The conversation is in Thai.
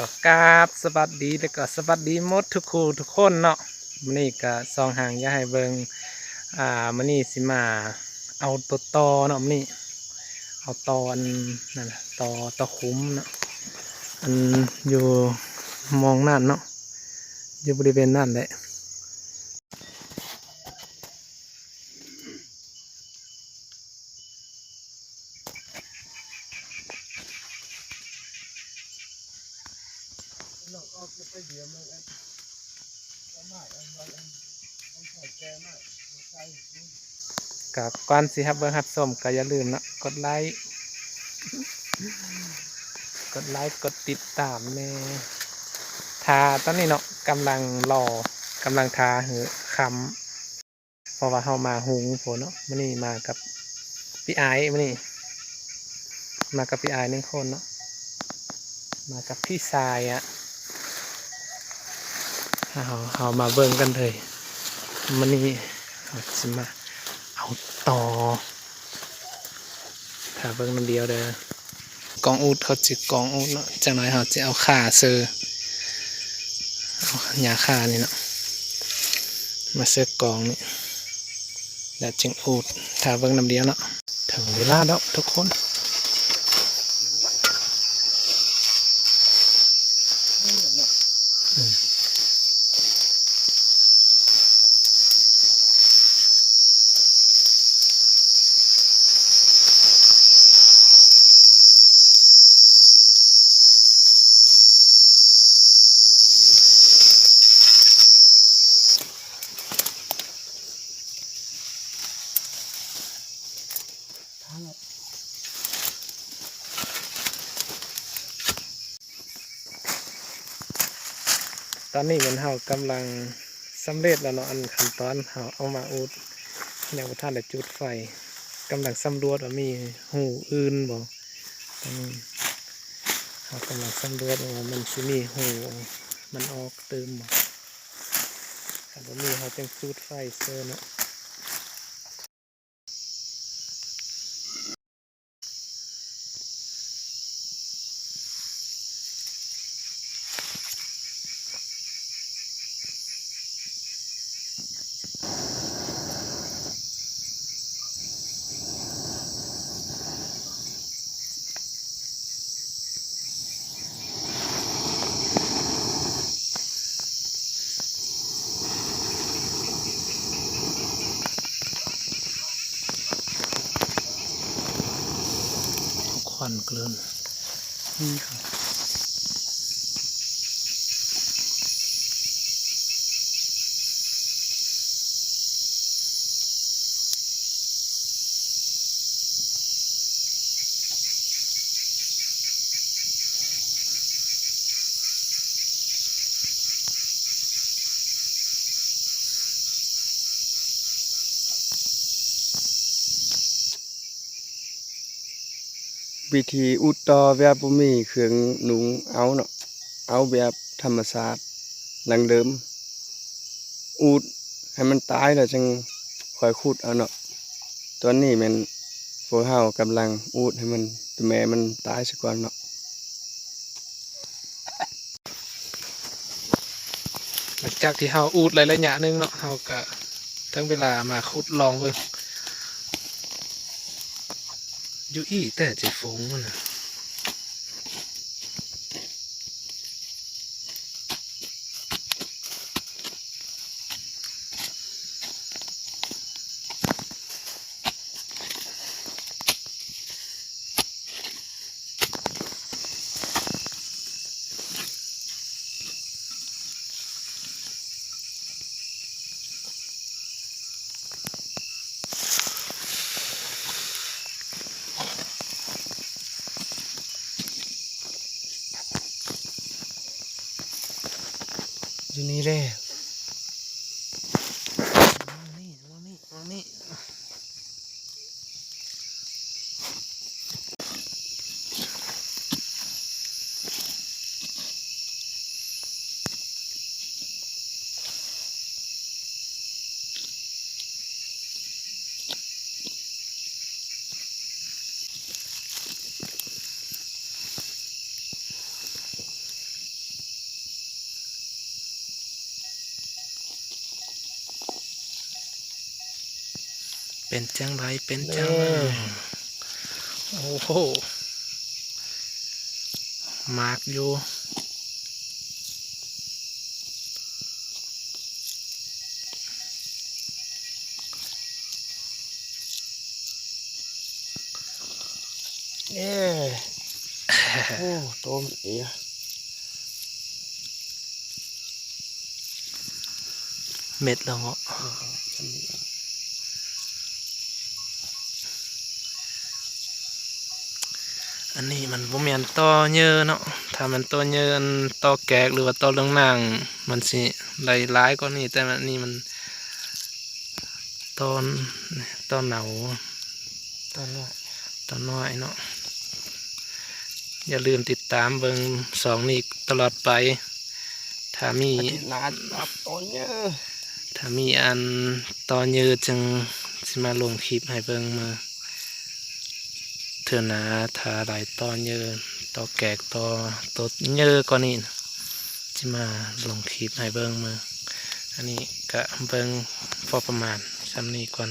ก็กราบสวัสดีแล้วก็สวัสดีมดทุกคู่ทุกคนเนาะมันนี่ก็ซองหางย่าให้เบิงอ่ามันนี่สิมาเอาตัวตอเนาะมันนี่เอาตอนนั่นแหละตอตะคุ้มเนาะอันอยู่มองนั่นเนาะอยู่บริเวณนั่นแหละ กับก่อนสิครับเบิ้งครับส้มก็อย่าลืมนะกดไลค์กดไลค์กดติดตามแน่ทาตอนนี้เนาะกำลังรอกำลังทาเหอคำเพราะว่าเฮามาหุงฝนเนาะมื่อนี้มากับพี่ไอ้มื่อนี้มากับพี่ไอ้หนึ่งคนเนาะมากับพี่ทรายอะ เอาเอามาเบิ่งกันเลยมื่อนี้เราจะมาเอาต่อถ้าเบิ่งมันเดียวเด้อกองอูดเขาจิกองอูดเนาะจังน้อยเขาจะเอาขาเซอร์เอาหญ้าขานี่เนาะมาเซอร์กองนี่แล้วจึงอูดถ้าเบิ่งน้ำเดียวเนาะถึงเวลาแล้วทุกคน ตอนนี้มันเฮากำลังสำเร็จแล้วเนาะอันขั้นตอนเฮาเอามาอุดยังบ่ทันได้จุดไฟกำลังสำรวจว่ามีหูอื่นบ่อืมเฮากำลังสำรวจว่ามันสิมีหูมันออกเติมบ่ถ้าบ่มีเฮาจึงจุดไฟเซอเนาะ เกลือนนี่ค่ะ วิธีอุดต่อแบบบ่มีเครื่องหนุงเอาเนาะเอาแบบธรรมชาติดังเดิมอูดให้มันตายแล้วจึงค่อยขุดเอาเนาะตอนนี้มันพวกเฮากำลังอูดให้มันตัวแม่มันตายซะก่อนเนาะหลังจากที่เฮาอูดหลายระยะหนึงเนาะเฮาก็ถึงเวลามาขุดลองเบิ่ง อยู่อีแต่จ อยู่นี่เลย เป็นจังไรเป็นจังไรแน่โอ้โหมากอยู่เอ้โอ้โตมันเอียเม็ดแล้วเหรอ อันนี้มันบ่แม่นต่อเยอะเนาะ ถ้ามันต่อเยอะอันต่อแกกหรือว่าต่อเรื่องนางมันสิไหลร้ายกว่านี้แต่อันนี้มันตอนตอนเหนาตอนนี้ตอนน้อยเนาะ อย่าลืมติดตามเบิงสองนี้ตลอดไป ถ้ามีอาทิตย์หน้ารับตอนเยอะถ้ามีอันตอนเยอะจึงสิมาลงคลิปให้เบิงมา เถื่อหนาทาหลายตอนเยอะต่อแกกต่อตดเยอะกว่านี่จะมาลงคลิปให้เบิ้งมาอันนี้ก็เบิ้งพอประมาณซ้ำนี้ก่อน